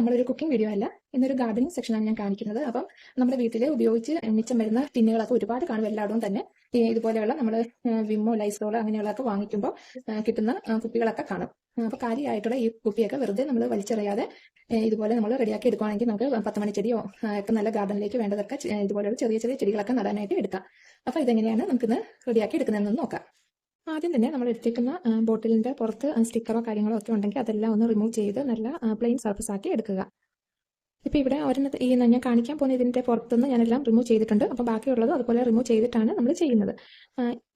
നമ്മളൊരു cooking video അല്ല ഇന്നൊരു ഗാർഡനിങ് സെക്ഷനാണ് ഞാൻ കാണിക്കുന്നത്. അപ്പം നമ്മുടെ വീട്ടിൽ ഉപയോഗിച്ച് മിച്ചം വരുന്ന ടിന്നുകളൊക്കെ ഒരുപാട് കാണും എല്ലായിടവും തന്നെ. ഈ ഇതുപോലെയുള്ള നമ്മൾ വിമ്മോ ലൈസോളോ അങ്ങനെയുള്ളതൊക്കെ വാങ്ങിക്കുമ്പോൾ കിട്ടുന്ന കുപ്പികളൊക്കെ കാണും. അപ്പോൾ കാലിയായിട്ടുള്ള ഈ കുപ്പിയൊക്കെ വെറുതെ നമ്മൾ വലിച്ചെറിയാതെ ഇതുപോലെ നമ്മൾ റെഡിയാക്കി എടുക്കുകയാണെങ്കിൽ നമുക്ക് പത്ത് മണി ചെടിയോ ഒക്കെ നല്ല ഗാർഡനിലേക്ക് വേണ്ടതൊക്കെ ഇതുപോലെയുള്ള ചെറിയ ചെറിയ ചെടികളൊക്കെ നടാനായിട്ട് എടുക്കാം. അപ്പോൾ ഇതെങ്ങനെയാണ് നമുക്കിന്ന് റെഡിയാക്കി എടുക്കുന്നതെന്ന് നോക്കാം. ആദ്യം തന്നെ നമ്മൾ എടുത്തേക്കുന്ന ബോട്ടിലിന്റെ പുറത്ത് സ്റ്റിക്കറോ കാര്യങ്ങളോ ഒക്കെ ഉണ്ടെങ്കിൽ അതെല്ലാം ഒന്ന് റിമൂവ് ചെയ്ത് നല്ല പ്ലെയിൻ സർഫസ് ആക്കി എടുക്കുക. ഇപ്പൊ ഇവിടെ ഒരെണ്ണ ഈ ഞാൻ കാണിക്കാൻ പോകുന്ന ഇതിന്റെ പുറത്തുനിന്ന് ഞാനെല്ലാം റിമൂവ് ചെയ്തിട്ടുണ്ട്. അപ്പോൾ ബാക്കിയുള്ളത് അതുപോലെ റിമൂവ് ചെയ്തിട്ടാണ് നമ്മൾ ചെയ്യുന്നത്.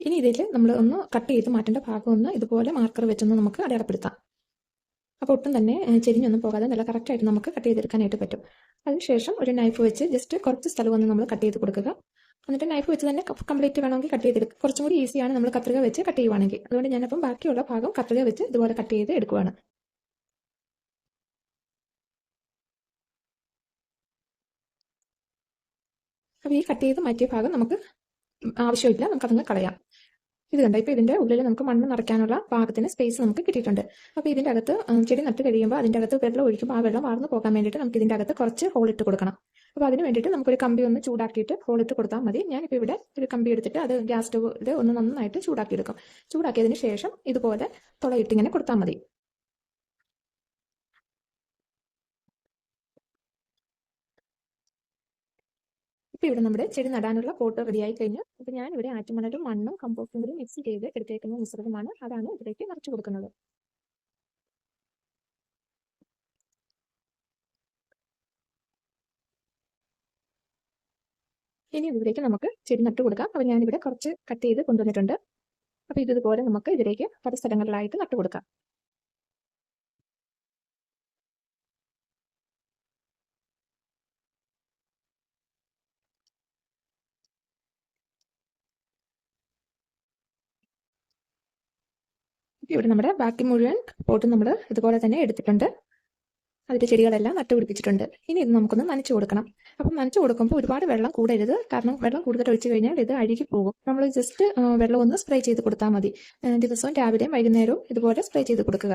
ഇനി ഇതിൽ നമ്മൾ ഒന്ന് കട്ട് ചെയ്ത് മാറ്റേണ്ട ഭാഗം ഒന്ന് ഇതുപോലെ മാർക്കർ വെച്ചൊന്ന് നമുക്ക് അടയാളപ്പെടുത്താം. അപ്പോൾ ഒട്ടും തന്നെ ചെരിഞ്ഞൊന്നും പോകാതെ നല്ല കറക്റ്റായിട്ട് നമുക്ക് കട്ട് ചെയ്തെടുക്കാനായിട്ട് പറ്റും. അതിനുശേഷം ഒരു നൈഫ് വെച്ച് ജസ്റ്റ് കുറച്ച് സ്ഥലം ഒന്ന് നമ്മൾ കട്ട് ചെയ്ത് കൊടുക്കുക. എന്നിട്ട് നൈഫ് വെച്ച് തന്നെ കംപ്ലീറ്റ് വേണമെങ്കിൽ കട്ട് ചെയ്തെടുക്കും കുറച്ചും കൂടി ഈസിയാണ് നമ്മൾ കത്രിക വെച്ച് കട്ട് ചെയ്യുവാണെങ്കിൽ. അതുകൊണ്ട് ഞാനപ്പം ബാക്കിയുള്ള ഭാഗം കത്രിക വെച്ച് ഇതുപോലെ കട്ട് ചെയ്ത് എടുക്കുവാണ്. അപ്പോൾ ഈ കട്ട് ചെയ്ത് മാറ്റിയ ഭാഗം നമുക്ക് ആവശ്യമില്ല. നമുക്കതങ്ങ് കളയാം. ഇത് കണ്ട? ഇപ്പോൾ ഇതിന്റെ ഉള്ളിൽ നമുക്ക് മണ്ണ് നിറയ്ക്കാനുള്ള ഭാഗത്തിന് സ്പേസ് നമുക്ക് കിട്ടിയിട്ടുണ്ട്. അപ്പോൾ ഇതിന്റെ അകത്ത് ചെടി നട്ട് കഴിയുമ്പോൾ അതിന്റെ അകത്ത് വെള്ളം ഒഴിക്കുമ്പോൾ ആ വെള്ളം വാർന്നു പോകാൻ വേണ്ടിയിട്ട് നമുക്ക് ഇതിന്റെ അകത്ത് കുറച്ച് ഹോൾ ഇട്ട് കൊടുക്കണം. അപ്പോൾ അതിന് വേണ്ടിയിട്ട് നമുക്കൊരു കമ്പി ഒന്ന് ചൂടാക്കിയിട്ട് ഹോൾ ഇട്ട് കൊടുത്താൽ മതി. ഞാനിപ്പോൾ ഇവിടെ ഒരു കമ്പി എടുത്തിട്ട് അത് ഗ്യാസ് സ്റ്റവ് ഒന്ന് നന്നായിട്ട് ചൂടാക്കിയെടുക്കും. ചൂടാക്കിയതിന് ശേഷം ഇതുപോലെ തുളയിട്ട് ഇങ്ങനെ കൊടുത്താൽ മതി. ഇപ്പോൾ ഇവിടെ നമ്മുടെ ചെടി നടാനുള്ള പോട്ട് റെഡിയായി കഴിഞ്ഞു. അപ്പോൾ ഞാനിവിടെ ആറ്റുമണലും മണ്ണും കമ്പോസ്റ്റും കൂടി മിക്സ് ചെയ്ത് എടുത്തേക്കുന്ന മിശ്രിതമാണ്. അതാണ് ഇതിലേക്ക് നിറച്ചു കൊടുക്കുന്നത്. ഇനി ഇതിലേക്ക് നമുക്ക് ചെടി നട്ടു കൊടുക്കാം. അപ്പോൾ ഞാനിവിടെ കുറച്ച് കട്ട് ചെയ്ത് കൊണ്ടുവന്നിട്ടുണ്ട്. അപ്പോൾ ഇതുപോലെ നമുക്ക് ഇതിലേക്ക് പല സ്ഥലങ്ങളിലായിട്ട് നട്ടു കൊടുക്കാം. ഇവിടെ നമ്മുടെ ബാക്കി മുഴുവൻ പോട്ട് നമ്മൾ ഇതുപോലെ തന്നെ എടുത്തിട്ടുണ്ട്. അതിന്റെ ചെടികളെല്ലാം നട്ടുപിടിപ്പിച്ചിട്ടുണ്ട്. ഇനി ഇത് നമുക്കൊന്ന് നനച്ചു കൊടുക്കണം. അപ്പം നനച്ചു കൊടുക്കുമ്പോൾ ഒരുപാട് വെള്ളം കൂടരുത്. കാരണം വെള്ളം കൂടുതൽ ഒഴിച്ചു കഴിഞ്ഞാൽ ഇത് അഴുകി പോകും. നമ്മൾ ജസ്റ്റ് വെള്ളം ഒന്ന് സ്പ്രേ ചെയ്ത് കൊടുത്താൽ മതി. ദിവസവും രാവിലെയും വൈകുന്നേരവും ഇതുപോലെ സ്പ്രേ ചെയ്ത് കൊടുക്കുക.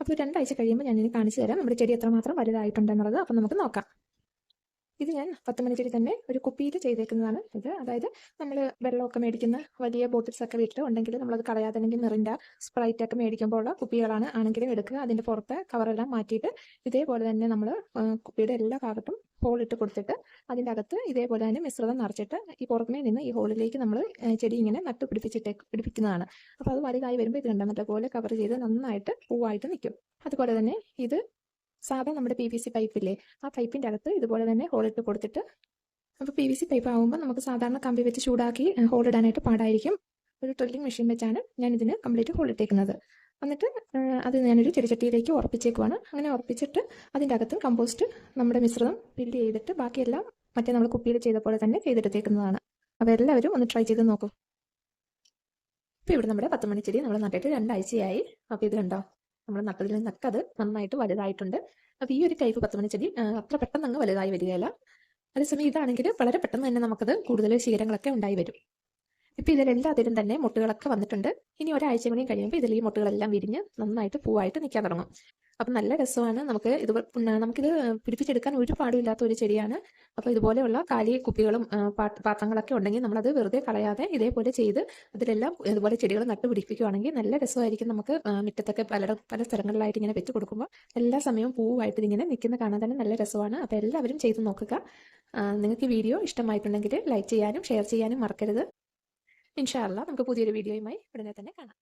അപ്പോൾ രണ്ടാഴ്ച കഴിയുമ്പോൾ ഞാൻ ഇനി കാണിച്ചു തരാം നമ്മുടെ ചെടി എത്രമാത്രം വലുതായിട്ടുണ്ടെന്നുള്ളത് അപ്പം നമുക്ക് നോക്കാം. ഇത് ഞാൻ പത്ത് മണിക്കൂർ തന്നെ ഒരു കുപ്പിയിൽ ചെയ്തേക്കുന്നതാണ് ഇത്. അതായത് നമ്മൾ വെള്ളമൊക്കെ മേടിക്കുന്ന വലിയ ബോട്ടിൽസ് ഒക്കെ വീട്ടിൽ ഉണ്ടെങ്കിൽ നമ്മളത് കളയാതെ അല്ലെങ്കിൽ മിറിൻഡ സ്പ്രൈറ്റ് ഒക്കെ മേടിക്കുമ്പോൾ ഉള്ള കുപ്പികളാണ് ആണെങ്കിലും എടുക്കുക. അതിന്റെ പുറത്തെ കവറെല്ലാം മാറ്റിയിട്ട് ഇതേപോലെ തന്നെ നമ്മൾ കുപ്പിയുടെ എല്ലാ ഭാഗത്തും ഹോളിട്ട് കൊടുത്തിട്ട് അതിന്റെ അകത്ത് ഇതേപോലെ തന്നെ മിശ്രിതം നിറച്ചിട്ട് ഈ പുറമേ നിന്ന് ഈ ഹോളിലേക്ക് നമ്മൾ ചെടി ഇങ്ങനെ നട്ട് പിടിപ്പിച്ചിട്ടേ പിടിപ്പിക്കുന്നതാണ്. അപ്പോൾ അത് വലുതായി വരുമ്പോൾ ഇത് കണ്ട? പോലെ കവർ ചെയ്ത് നന്നായിട്ട് പൂവായിട്ട് നിൽക്കും. അതുപോലെ തന്നെ ഇത് സാധാ നമ്മുടെ പി വി സി പൈപ്പില്ലേ ആ പൈപ്പിന്റെ അകത്ത് ഇതുപോലെ തന്നെ ഹോളിട്ട് കൊടുത്തിട്ട് അപ്പോൾ പി വി സി പൈപ്പ് ആകുമ്പോൾ നമുക്ക് സാധാരണ കമ്പി വെച്ച് ചൂടാക്കി ഹോൾ ഇടാനായിട്ട് പാടായിരിക്കും. ഒരു ഡ്രില്ലിംഗ് മെഷീൻ വെച്ചാണ് ഞാൻ ഇതിന് കംപ്ലീറ്റ് ഹോൾ ഇട്ടേക്കുന്നത്. എന്നിട്ട് അത് ഞാനൊരു ചെടിച്ചട്ടിയിലേക്ക് ഉറപ്പിച്ചേക്കുവാണ്. അങ്ങനെ ഉറപ്പിച്ചിട്ട് അതിന്റെ അകത്ത് കമ്പോസ്റ്റ് നമ്മുടെ മിശ്രിതം ഫില്ല് ചെയ്തിട്ട് ബാക്കിയെല്ലാം മറ്റേ നമ്മൾ കുപ്പിയിൽ ചെയ്ത പോലെ തന്നെ ചെയ്തെടുത്തേക്കുന്നതാണ്. അപ്പോൾ എല്ലാവരും ഒന്ന് ട്രൈ ചെയ്ത് നോക്കൂ. ഇപ്പോൾ ഇവിടെ നമ്മുടെ പത്ത് മണിച്ചെടി ചെടി നമ്മൾ നട്ടിട്ട് രണ്ടാഴ്ചയായി. അപ്പോൾ ഇത് കണ്ടോ? നമ്മൾ നട്ടതിൽ നിന്നൊക്കെ അത് നന്നായിട്ട് വലുതായിട്ടുണ്ട്. അപ്പോൾ ഈ ഒരു ടൈപ്പ് പത്ത് മണി ചെടി അത്ര പെട്ടെന്ന് അങ്ങ് വലുതായി വരികയില്ല. അതേസമയം ഇതാണെങ്കിൽ വളരെ പെട്ടെന്ന് തന്നെ നമുക്കത് കൂടുതൽ ശീലങ്ങളൊക്കെ ഉണ്ടായി വരും. ഇപ്പൊ ഇതിലെല്ലാത്തിലും തന്നെ മുട്ടുകളൊക്കെ വന്നിട്ടുണ്ട്. ഇനി ഒരാഴ്ച കൂടി കഴിയുമ്പോൾ ഇതിൽ ഈ മുട്ടുകളെല്ലാം വിരിഞ്ഞ് നന്നായിട്ട് പൂവായിട്ട് നിൽക്കാൻ തുടങ്ങും. അപ്പം നല്ല രസമാണ്. നമുക്ക് ഇത് നമുക്കിത് പിടിപ്പിച്ചെടുക്കാൻ ഒരു പാടുമില്ലാത്ത ഒരു ചെടിയാണ്. അപ്പോൾ ഇതുപോലെയുള്ള കാലി കുപ്പികളും പാത്രങ്ങളൊക്കെ ഉണ്ടെങ്കിൽ നമ്മളത് വെറുതെ കളയാതെ ഇതേപോലെ ചെയ്ത് അതിലെല്ലാം ഇതുപോലെ ചെടികൾ നട്ടു പിടിപ്പിക്കുകയാണെങ്കിൽ നല്ല രസമായിരിക്കും നമുക്ക് മുറ്റത്തൊക്കെ പല പല സ്ഥലങ്ങളിലായിട്ട് ഇങ്ങനെ വെച്ച് കൊടുക്കുമ്പോൾ. എല്ലാ സമയവും പൂവായിട്ട് ഇതിങ്ങനെ നിൽക്കുന്ന കാണാൻ തന്നെ നല്ല രസമാണ്. അപ്പോൾ എല്ലാവരും ചെയ്ത് നോക്കുക. നിങ്ങൾക്ക് വീഡിയോ ഇഷ്ടമായിട്ടുണ്ടെങ്കിൽ ലൈക്ക് ചെയ്യാനും ഷെയർ ചെയ്യാനും മറക്കരുത്. ഇൻഷാല്ല നമുക്ക് പുതിയൊരു വീഡിയോയുമായി ഉടനെ തന്നെ കാണാം.